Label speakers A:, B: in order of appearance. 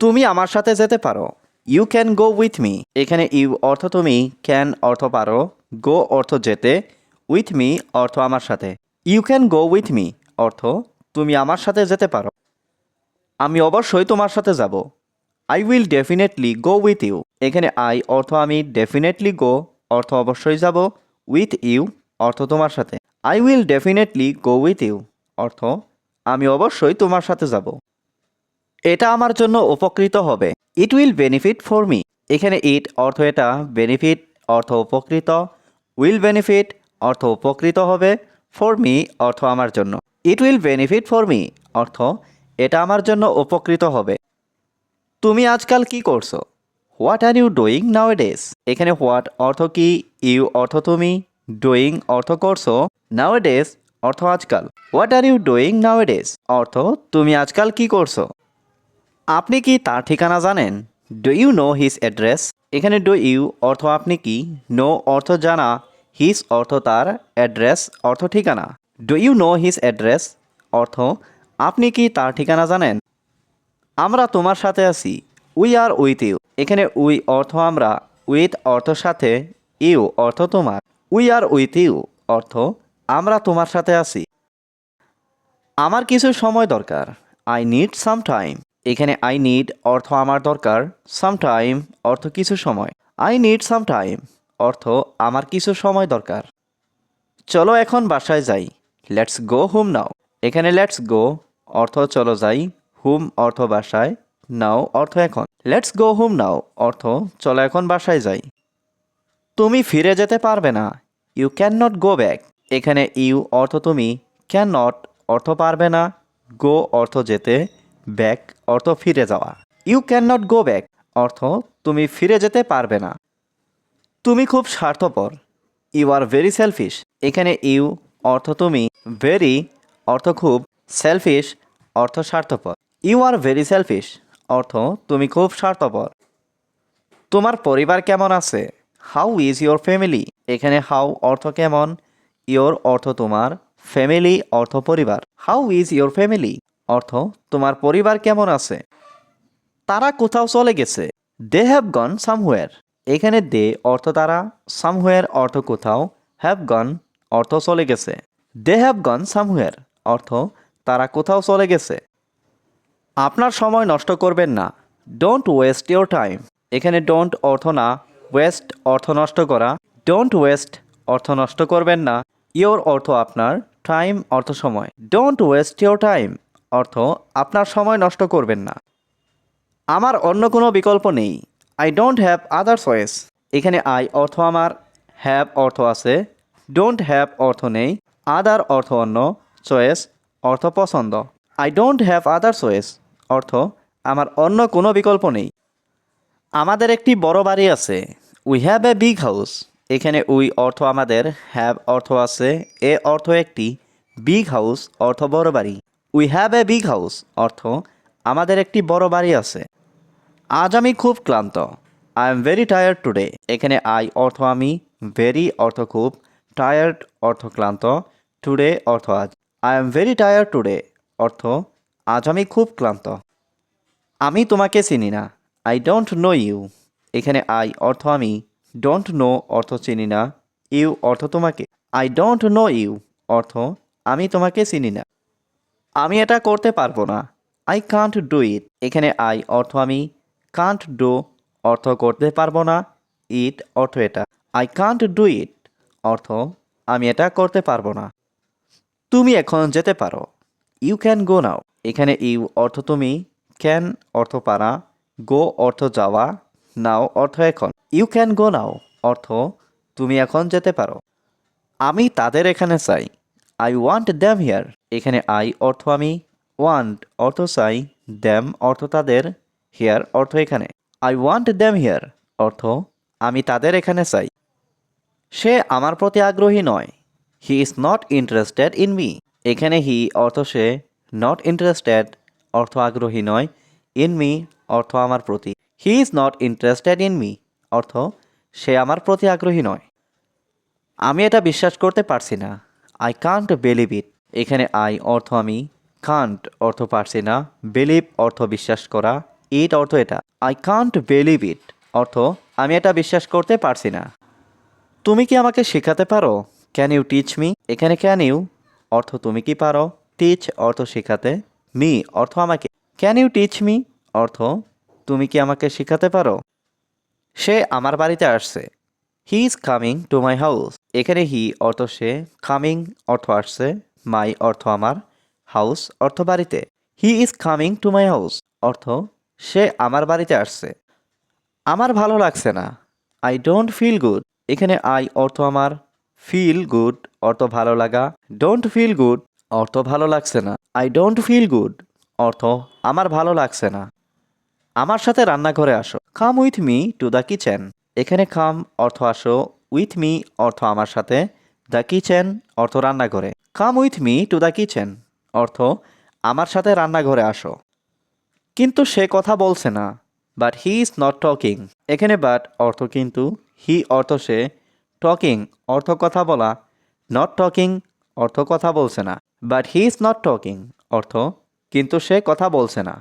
A: তুমি আমার সাথে যেতে পারো। You can go with me এখানে ইউ অর্থ তুমি ক্যান অর্থ পারো। গো অর্থ যেতে উইথ মি অর্থ আমার সাথে। You can go with me অর্থ তুমি আমার সাথে যেতে পারো। আমি অবশ্যই তোমার সাথে যাব। I will definitely go with you এখানে আই অর্থ আমি ডেফিনেটলি গো অর্থ অবশ্যই যাব। উইথ ইউ অর্থ তোমার সাথে। I will definitely go with you অর্থ আমি অবশ্যই তোমার সাথে যাব। এটা আমার জন্য উপকৃত হবে। It will benefit for me এখানে ইট অর্থ এটা বেনিফিট অর্থ উপকৃত। উইল বেনিফিট অর্থ উপকৃত হবে। ফর মি অর্থ আমার জন্য। It will benefit for me অর্থ এটা আমার জন্য উপকৃত হবে। তুমি আজকাল কি করছ? What are you doing nowadays এখানে হোয়াট অর্থ কি ইউ অর্থ তুমি ডুইং অর্থ করছ নাও ডেজ অর্থ আজকাল। What are you doing nowadays অর্থ তুমি আজকাল কি করছ? আপনি কি তার ঠিকানা জানেন? Do you know his address এখানে ডু ইউ অর্থ আপনি কি? নো অর্থ জানা হিজ অর্থ তার অ্যাড্রেস অর্থ ঠিকানা। Do you know his address অর্থ, আপনি কি তার ঠিকানা জানেন? আমরা তোমার সাথে আছি। উই আর উইথ ইউ এখানে উই অর্থ আমরা উইথ অর্থ সাথে ইউ অর্থ তোমার। উই আর উইথ ইউ অর্থ আমরা তোমার সাথে আছি। আমার কিছু সময় দরকার। আই নিড সাম টাইম এখানে আই নিড অর্থ আমার দরকার সাম টাইম অর্থ কিছু সময়। আই নিড সাম টাইম অর্থ আমার কিছু সময় দরকার। চলো এখন বাসায় যাই। লেটস গো হুম নাও এখানে লেটস গো অর্থ চলো যাই হুম অর্থ বাসায় নাও অর্থ এখন। লেটস গো হুম নাও অর্থ চলো এখন বাসায় যাই। তুমি ফিরে যেতে পারবে না। You can not go back এখানে ইউ অর্থ তুমি ক্যান নট অর্থ পারবে না। গো অর্থ যেতে ব্যাক অর্থ ফিরে যাওয়া। You can not go back অর্থ তুমি ফিরে যেতে পারবে না। তুমি খুব স্বার্থপর। ইউ আর ভেরি সেলফিশ এখানে ইউ অর্থ তুমি ভেরি অর্থ খুব সেলফিশ অর্থ স্বার্থপর। ইউ আর ভেরি সেলফিশ অর্থ তুমি খুব স্বার্থপর। তোমার পরিবার কেমন আছে? হাউ ইজ ইয়োর ফ্যামিলি এখানে হাউ অর্থ কেমন? ইয়োর অর্থ তোমার ফ্যামিলি অর্থ পরিবার। হাউ ইজ ইয়োর ফ্যামিলি অর্থ, তোমার পরিবার কেমন আছে? তারা কোথাও চলে গেছে। They have gone somewhere. এখানে দে অর্থ তারা, সামহুয়ার অর্থ কোথাও। হ্যাভ গন অর্থ চলে গেছে। দে হ্যাভ গন সামহুয়ার অর্থ তারা কোথাও চলে গেছে। আপনার সময় নষ্ট করবেন না। ডোন্ট ওয়েস্ট ইয়োর টাইম এখানে ডোন্ট অর্থ না ওয়েস্ট অর্থ নষ্ট করা। ডোন্ট ওয়েস্ট অর্থ নষ্ট করবেন না। ইয়োর অর্থ আপনার টাইম অর্থ সময়। ডোন্ট ওয়েস্ট ইয়োর টাইম অর্থ, আপনার সময় নষ্ট করবেন না। আমার অন্য কোনো বিকল্প নেই। I don't have other choice এখানে আই অর্থ আমার হ্যাভ অর্থ আছে। ডোন্ট হ্যাভ অর্থ নেই। আদার অর্থ অন্য। চয়েস অর্থ পছন্দ। I don't have other choice অর্থ, আমার অন্য কোনো বিকল্প নেই। আমাদের একটি বড় বাড়ি আছে। We have a big house এখানে উই অর্থ আমাদের হ্যাভ অর্থ আছে। এ অর্থ একটি বিগ হাউস অর্থ বড় বাড়ি। We have a big house অর্থ, আমাদের একটি বড় বাড়ি আছে। আজ আমি খুব ক্লান্ত। I am very tired today এখানে আই অর্থ আমি ভেরি অর্থ খুব টায়ার্ড অর্থ ক্লান্ত টুডে অর্থ আজ। I am very tired today অর্থ, আজ আমি খুব ক্লান্ত। আমি তোমাকে চিনি না। আই ডোন্ট নো ইউ এখানে আই অর্থ আমি ডোন্ট নো অর্থ চিনি না। ইউ অর্থ তোমাকে। আই ডোন্ট নো ইউ অর্থ, আমি তোমাকে চিনি না। আমি এটা করতে পারব না। আই কান্ট ডু ইট এখানে আই অর্থ আমি কান্ট ডু অর্থ করতে পারব না। ইট অর্থ এটা। আই কান্ট ডু ইট অর্থ আমি এটা করতে পারব না। তুমি এখন যেতে পারো। ইউ ক্যান গো নাও এখানে ইউ অর্থ তুমি ক্যান অর্থ পারা। গো অর্থ যাওয়া। নাও অর্থ এখন। ইউ ক্যান গো নাও অর্থ তুমি এখন যেতে পারো। আমি তাদের এখানে চাই। আই ওয়ান্ট দ্যাম হিয়ার এখানে আই অর্থ আমি ওয়ান্ট অর্থ চাই দ্যাম অর্থ তাদের হিয়ার অর্থ এখানে। আই ওয়ান্ট দ্যাম হিয়ার অর্থ আমি তাদের এখানে চাই। সে আমার প্রতি আগ্রহী নয়। He is not interested in me এখানে হি অর্থ সে নট ইন্টারেস্টেড অর্থ আগ্রহী নয়। ইন মি অর্থ আমার প্রতি। He is not interested in me অর্থ সে আমার প্রতি আগ্রহী নয়। আমি এটা বিশ্বাস করতে পারছি না। আই কান্ট বিলিভ ইট এখানে আই অর্থ আমি কান্ট অর্থ পারছি না। বিলিভ অর্থ বিশ্বাস করা। ইট অর্থ এটা। আই কান্ট বিলিভ ইট অর্থ আমি এটা বিশ্বাস করতে পারছি না। তুমি কি আমাকে শেখাতে পারো? ক্যান ইউ টিচ মি এখানে ক্যান ইউ অর্থ তুমি কি পারো? টিচ অর্থ শেখাতে। মি অর্থ আমাকে। ক্যান ইউ টিচ মি অর্থ তুমি কি আমাকে শেখাতে পারো? সে আমার বাড়িতে আসছে। He is coming to my house এখানে হি অর্থ সে কামিং অর্থ আসছে মাই অর্থ আমার হাউস অর্থ বাড়িতে। He is coming to my house অর্থ সে আমার বাড়িতে আসছে। আমার ভালো লাগছে না। আই ডোন্ট ফিল গুড এখানে আই অর্থ আমার ফিল গুড অর্থ ভালো লাগা। ডোন্ট ফিল গুড অর্থ ভালো লাগছে না। আই ডোন্ট ফিল গুড অর্থ আমার ভালো লাগছে না। আমার সাথে রান্নাঘরে আসো। Come with me to the kitchen এখানে কাম অর্থ আসো, উইথ মি অর্থ আমার সাথে, দ্য কিচেন অর্থ রান্নাঘরে। Come with me to the kitchen অর্থ আমার সাথে রান্নাঘরে আসো। কিন্তু সে কথা বলছে না but he is not talking এখানে বাট অর্থ কিন্তু হি অর্থ সে টকিং অর্থ কথা বলা নট টকিং অর্থ কথা বলছে না। But he is not talking অর্থ কিন্তু সে কথা বলছে না।